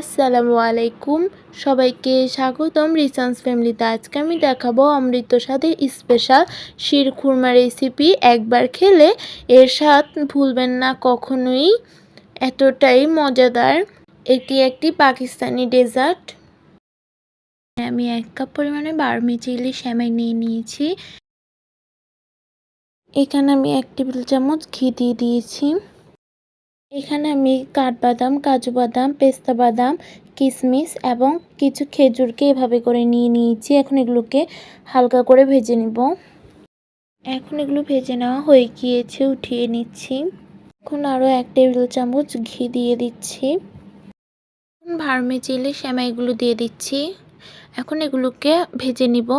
আসসালামু আলাইকুম। সবাইকে স্বাগতম রিসান্স ফ্যামিলিতে। আজকে আমি দেখাবো অমৃত স্বাদের স্পেশাল শির খুরমা রেসিপি একবার খেলে এর স্বাদ ভুলবেন না কখনোই। এতটাই মজাদার। এটি একটি পাকিস্তানি ডেজার্ট আমি এক কাপ পরিমাণে বারমি চিলি শ্যামাই নিয়ে নিয়েছি। এখানে আমি এক টেবিল চামচ ঘি দিয়ে দিয়েছি। এখানে আমি কাঠবাদাম কাজু বাদাম পেস্তা বাদাম কিশমিশ এবং কিছু খেজুরকে এভাবে করে নিয়ে নিয়েছি। এখন এগুলোকে হালকা করে ভেজে নিব। এখন এগুলো ভেজে নেওয়া হয়ে গিয়েছে, উঠিয়ে নিচ্ছি। এখন আরও এক টেবিল চামচ ঘি দিয়ে দিচ্ছি। এখন ভার্মে চিলি শ্যামাইগুলো দিয়ে দিচ্ছি। এখন এগুলোকে ভেজে নিব।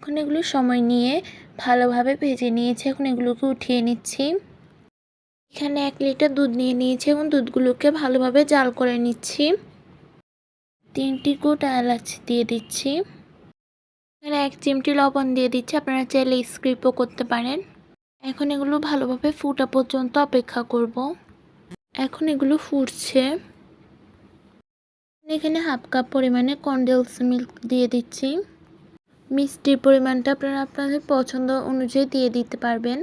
এখন এগুলো সময় নিয়ে ভালোভাবে ভেজে নিয়েছি। এখন এগুলোকে উঠিয়ে নিচ্ছি। এখানে এক লিটার দুধ নিয়ে নিয়েছি এবং দুধগুলোকে ভালোভাবে জাল করে নিচ্ছি। তিনটি গোটা এলাচ দিয়ে দিচ্ছি। এখানে এক চিমটি লবণ দিয়ে দিচ্ছি, আপনারা চাইলে স্ক্রিপও করতে পারেন। এখন এগুলো ভালোভাবে ফুটা পর্যন্ত অপেক্ষা করব। এখন এগুলো ফুটছে। এখানে হাফ কাপ পরিমাণে কন্ডেলস মিল্ক দিয়ে দিচ্ছি। মিষ্টির পরিমাণটা আপনারা আপনাদের পছন্দ অনুযায়ী দিয়ে দিতে পারবেন।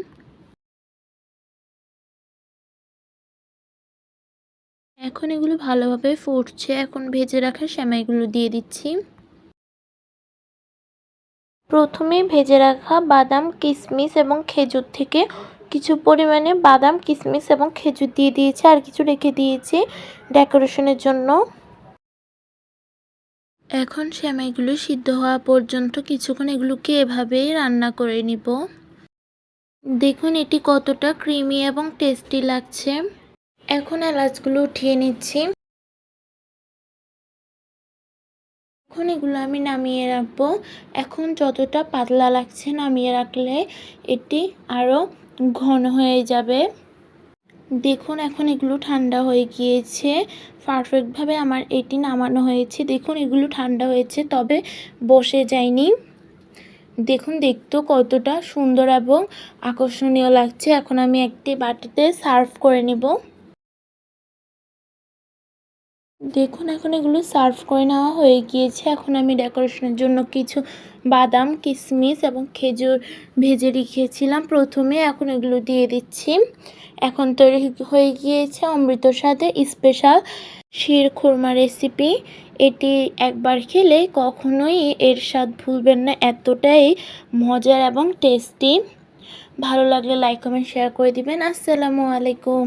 এখন এগুলো ভালোভাবে ফুটছে। এখন ভেজে রাখা সেমাইগুলো দিয়ে দিচ্ছি। প্রথমে ভেজে রাখা বাদাম কিশমিশ এবং খেজুর থেকে কিছু পরিমাণে বাদাম কিশমিশ এবং খেজুর দিয়ে দিয়েছি আর কিছু রেখে দিয়েছি ডেকোরেশনের জন্য। এখন সেমাইগুলো সিদ্ধ হওয়া পর্যন্ত কিছুক্ষণ এগুলোকে এভাবেই রান্না করে নিব। দেখুন এটি কতটা ক্রিমি এবং টেস্টি লাগছে। এখন এলাচগুলো উঠিয়ে নিচ্ছি। এখন এগুলো আমি নামিয়ে রাখব। এখন যতটা পাতলা লাগছে নামিয়ে রাখলে এটি আরও ঘন হয়ে যাবে। দেখুন, এখন এগুলো ঠান্ডা হয়ে গিয়েছে। পারফেক্টভাবে আমার এটি নামানো হয়েছে। দেখুন, এগুলো ঠান্ডা হয়েছে, তবে বসে যায়নি। দেখুন দেখতেও কতটা সুন্দর এবং আকর্ষণীয় লাগছে। এখন আমি একটি বাটিতে সার্ভ করে নেব। দেখুন, এখন এগুলো সার্ভ করে নেওয়া হয়ে গিয়েছে। এখন আমি ডেকোরেশনের জন্য কিছু বাদাম কিশমিশ এবং খেজুর ভেজে রেখেছিলাম। প্রথমে এখন এগুলো দিয়ে দিচ্ছি। এখন তৈরি হয়ে গিয়েছে অমৃত স্বাদে স্পেশাল শির খুরমা রেসিপি। এটি একবার খেলে কখনোই এর স্বাদ ভুলবেন না, এতটাই মজার এবং টেস্টি। ভালো লাগলে লাইক কমেন্ট শেয়ার করে দিবেন। আসসালামু আলাইকুম।